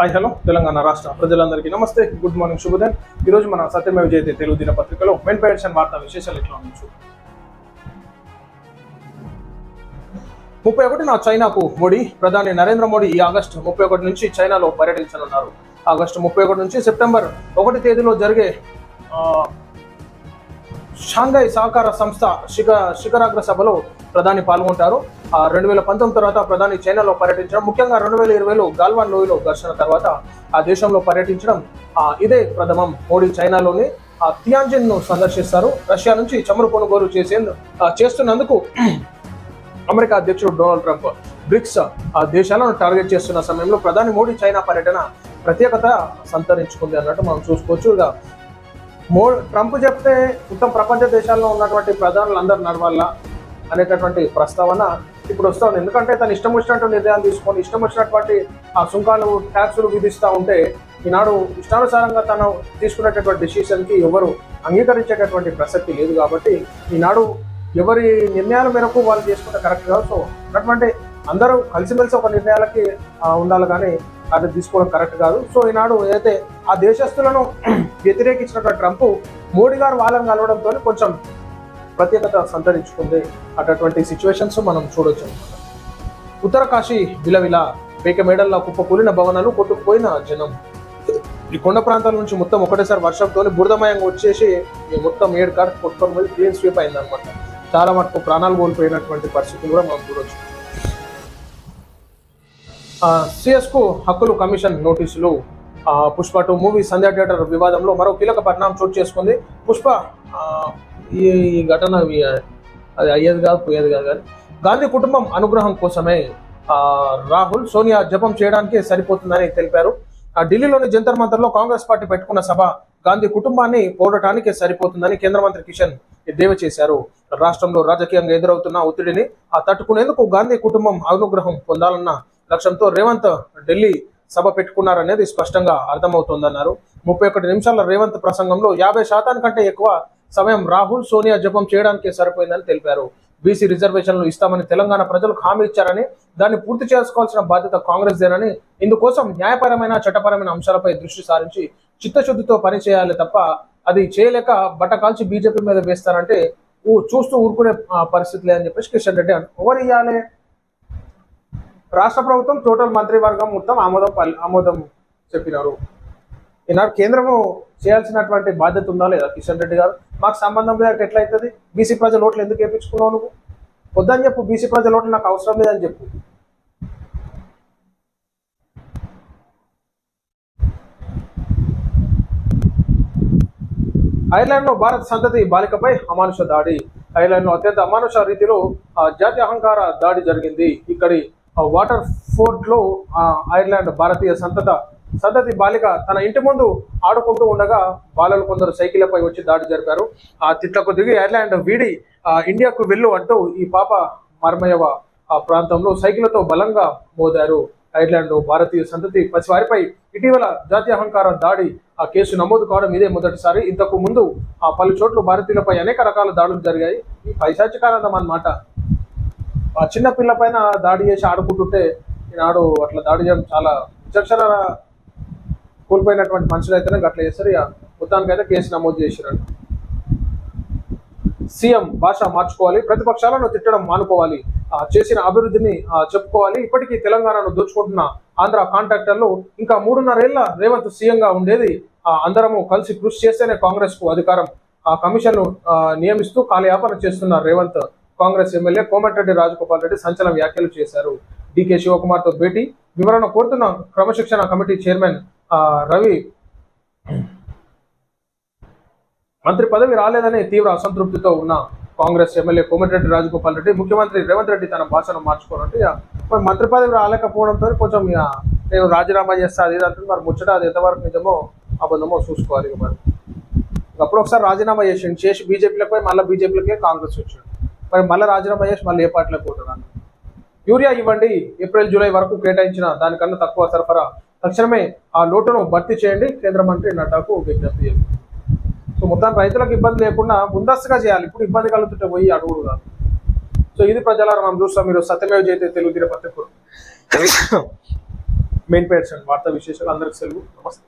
Hi hello Telangana రాష్ట్ర ప్రజలందరికీ నమస్తే. గుడ్ మార్నింగ్ శుభోదయం ఈ రోజు మన సత్యమేవ జయతే తెలుగు దినపత్రికలో మెన్ పెన్షన్ వార్తా విశేషాలు ఇట్లా ఉండొచ్చు ముప్పై ఒకటిన చైనాకు మోడీ ప్రధాని నరేంద్ర మోడీ ఈ ఆగస్టు ముప్పై ఒకటి నుంచి చైనాలో పర్యటించనున్నారు. ఆగస్టు ముప్పై ఒకటి నుంచి సెప్టెంబర్ ఒకటి తేదీలో జరిగే షాంఘై సహకార సంస్థ శిఖ శిఖరాగ్ర సభలో ప్రధాని పాల్గొంటారు. ఆ రెండు వేల పంతొమ్మిది తర్వాత ప్రధాని చైనాలో పర్యటించడం ముఖ్యంగా రెండు వేల ఇరవైలో గాల్వాన్ లోయలో ఘర్షణ తర్వాత ఆ దేశంలో పర్యటించడం ఆ, ఇదే ప్రథమం. మోడీ చైనాలోని ఆ తియాన్జిన్ను సందర్శిస్తారు. రష్యా నుంచి చమురు కొనుగోలు చేసేందు చేస్తున్నందుకు అమెరికా అధ్యక్షుడు డొనాల్డ్ ట్రంప్ బ్రిక్స్ ఆ దేశాలను టార్గెట్ చేస్తున్న సమయంలో ప్రధాని మోడీ చైనా పర్యటన ప్రత్యేకత సంతరించుకుంది అన్నట్టు మనం చూసుకోవచ్చు. ఇక మో ట్రంప్ చెప్తే మొత్తం ప్రపంచ దేశాల్లో ఉన్నటువంటి ప్రధానులు అందరు నడవాలా? అనేటటువంటి ప్రస్తావన ఇప్పుడు వస్తుంది. ఎందుకంటే తను ఇష్టం వచ్చినట్టు నిర్ణయాలు తీసుకొని ఇష్టం వచ్చినటువంటి ఆ సుంకాలు ట్యాక్సులు విధిస్తూ ఉంటే ఈనాడు ఇష్టానుసారంగా తను తీసుకునేటటువంటి డిసిషన్కి ఎవరు అంగీకరించేటటువంటి ప్రసక్తి లేదు కాబట్టి ఈనాడు ఎవరి నిర్ణయాల మేరకు వాళ్ళు చేసుకుంటే కరెక్ట్ కాదు. సో అటువంటి అందరూ కలిసిమెలిసి ఒక నిర్ణయాలకి ఉండాలి కానీ అది తీసుకోవడం కరెక్ట్ కాదు. సో ఈనాడు ఏదైతే ఆ దేశస్తులను వ్యతిరేకించినటువంటి ట్రంప్ మోడీ గారు వాళ్ళని కలవడంతో కొంచెం ప్రత్యేకత సంతరించుకుంది అటువంటి సిచ్యువేషన్స్ మనం చూడొచ్చు. ఉత్తర కాశీ విలవిల పేక మేడల్లో కుప్పకూలిన భవనాలు కొట్టుకుపోయిన జనం. ఈ కొండ ప్రాంతాల నుంచి మొత్తం ఒకటేసారి వర్షంతో బురదమయంగా వచ్చేసి ఈ మొత్తం ఏడు కార్ కొట్టుకొని పోయి క్లీన్ స్వీప్ అయిందనమాట చాలా మటుకు ప్రాణాలు కోల్పోయినటువంటి పరిస్థితులు కూడా మనం చూడొచ్చు. సిఎస్కు హక్కులు కమిషన్ నోటీసులు. Pushpa two movie Sandhya theatre వివాదంలో మరో కీలక పరిణామం చోటు చేసుకుంది. పుష్ప ఈ ఈ ఘటన అది అయ్యేది కాదు పోయేది కాదు కానీ గాంధీ కుటుంబం అనుగ్రహం కోసమే ఆ, రాహుల్ సోనియా జపం చేయడానికి సరిపోతుందని తెలిపారు. ఆ ఢిల్లీలోని జంతర్ మంతర్లో కాంగ్రెస్ పార్టీ పెట్టుకున్న సభ గాంధీ కుటుంబాన్ని పోడటానికి సరిపోతుందని కేంద్ర మంత్రి కిషన్ ఎద్దేవా చేశారు. రాష్ట్రంలో రాజకీయంగా ఎదురవుతున్న ఒత్తిడిని ఆ తట్టుకునేందుకు గాంధీ కుటుంబం అనుగ్రహం పొందాలన్న లక్ష్యంతో రేవంత్ ఢిల్లీ సభ పెట్టుకున్నారనేది స్పష్టంగా అర్థమవుతోందన్నారు. ముప్పై ఒకటి నిమిషాల రేవంత్ ప్రసంగంలో యాభై శాతానికంటే ఎక్కువ సమయం రాహుల్ సోనియా జపం చేయడానికి సరిపోయిందని తెలిపారు. బీసీ రిజర్వేషన్లు ఇస్తామని తెలంగాణ ప్రజలకు హామీ ఇచ్చారని దాన్ని పూర్తి చేసుకోవాల్సిన బాధ్యత కాంగ్రెస్ దేనని ఇందుకోసం న్యాయపరమైన చట్టపరమైన అంశాలపై దృష్టి సారించి చిత్తశుద్ధితో పనిచేయాలి తప్ప అది చేయలేక బట్టకాల్చి బీజేపీ మీద వేస్తారంటే ఊ- చూస్తూ ఊరుకునే ఆ, పరిస్థితి లేదని చెప్పేసి కిషన్ రెడ్డి ఓవర్ ఎవరు ఇవ్వాలి రాష్ట్ర ప్రభుత్వం టోటల్ మంత్రివర్గం మొత్తం ఆమోదం ఆమోదం చెప్పినారు. ఈనాడు కేంద్రము చేయాల్సినటువంటి బాధ్యత ఉందా లేదా? కిషన్ రెడ్డి గారు మాకు సంబంధం లేదంటే ఎట్లయితుంది? బీసీ ప్రజల ఓట్లు ఎందుకు వేయించుకున్నావు నువ్వు? వద్దని చెప్పు బీసీ ప్రజల ఓట్లు నాకు అవసరం లేదని చెప్పు. ఐర్లాండ్లో భారత సంతతి బాలికపై అమానుష దాడి. ఐర్లాండ్లో అత్యంత అమానుష రీతిలో ఆ, జాతి అహంకార దాడి జరిగింది. ఇక్కడి వాటర్ ఫోర్ట్లో ఐర్లాండ్ భారతీయ సంతత సంతతి బాలిక తన ఇంటి ముందు ఆడుకుంటూ ఉండగా బాలలు కొందరు సైకిళ్ళపై వచ్చి దాడి జరిపారు. ఆ తిట్లకు దిగి ఐర్లాండ్ వీడి ఇండియాకు వెళ్ళు అంటూ ఈ పాప మర్మయవ ఆ ప్రాంతంలో సైకిళ్ళతో బలంగా మోదారు. ఐర్లాండ్ భారతీయ సంతతి పసివారిపై ఇటీవల జాతీయ అహంకారం దాడి ఆ కేసు నమోదు కావడం ఇదే మొదటిసారి. ఇంతకు ముందు ఆ పలు చోట్ల భారతీయులపై అనేక రకాల దాడులు జరిగాయి. ఈ పైశాచికానందం అన్నమాట. చిన్న పిల్ల పైన దాడి చేసి ఆడుకుంటుంటే ఈనాడు అట్లా దాడి చేయడం చాలా విచక్షణ కోల్పోయినటువంటి మనుషులు అయితేనే అట్లా చేస్తారు. ఇక మొత్తానికైతే కేసు నమోదు చేసిరంట సీఎం భాష మార్చుకోవాలి ప్రతిపక్షాలను తిట్టడం మానుకోవాలి చేసిన అభివృద్ధిని చెప్పుకోవాలి. ఇప్పటికీ తెలంగాణను దోచుకుంటున్న ఆంధ్ర కాంట్రాక్టర్లు ఇంకా మూడున్నరేళ్ళ రేవంత్ సీఎంగా ఉండేది. ఆ, అందరము కలిసి కృషి చేస్తేనే కాంగ్రెస్కు అధికారం. ఆ కమిషన్ నియమిస్తూ కాలయాపన చేస్తున్నారు రేవంత్. కాంగ్రెస్ ఎమ్మెల్యే కోమటిరెడ్డి రాజగోపాల్ రెడ్డి సంచలన వ్యాఖ్యలు చేశారు. డికే శివకుమార్తో భేటీ. వివరణ కోరుతున్న క్రమశిక్షణ కమిటీ చైర్మన్ రవి. మంత్రి పదవి రాలేదని తీవ్ర అసంతృప్తితో ఉన్న కాంగ్రెస్ ఎమ్మెల్యే కోమటిరెడ్డి రాజగోపాల్ రెడ్డి ముఖ్యమంత్రి రేవంత్ రెడ్డి తన భాషను మార్చుకోనంటే ఇక మంత్రి పదవి రాలేకపోవడంతో కొంచెం నేను రాజీనామా చేస్తా అది అంటే మరి ముచ్చట అది ఎంతవరకు నిజమో అబద్ధమో చూసుకోవాలి ఇక మరి. అప్పుడు ఒకసారి రాజీనామా చేసి చేసి బీజేపీలకు పోయి మళ్ళీ బీజేపీలకే కాంగ్రెస్ వచ్చాడు మరి మళ్ళీ రాజీనామా చేసి మళ్ళీ ఏ పార్టీలకు పోతున్నాను యూరియా ఇవ్వండి ఏప్రిల్ జూలై వరకు కేటాయించిన దానికన్నా తక్కువ సరఫరా. తక్షణమే ఆ లోటును భర్తీ చేయండి కేంద్ర మంత్రి నడ్డాకు విజ్ఞప్తి చేయండి సో మొత్తం రైతులకు ఇబ్బంది లేకుండా ముందస్తుగా చేయాలి. ఇప్పుడు ఇబ్బంది కలుగుతుంటే పోయి అడుగుడు కాదు. సో ఇది ప్రజలారా మనం చూస్తాం. మీరు సత్యమేవ జయతే తెలుగు దినపత్రికలు. మెయిన్ పేర్స్ అండ్ వార్తా విశేషాలు అందరికి సెలవు నమస్తే.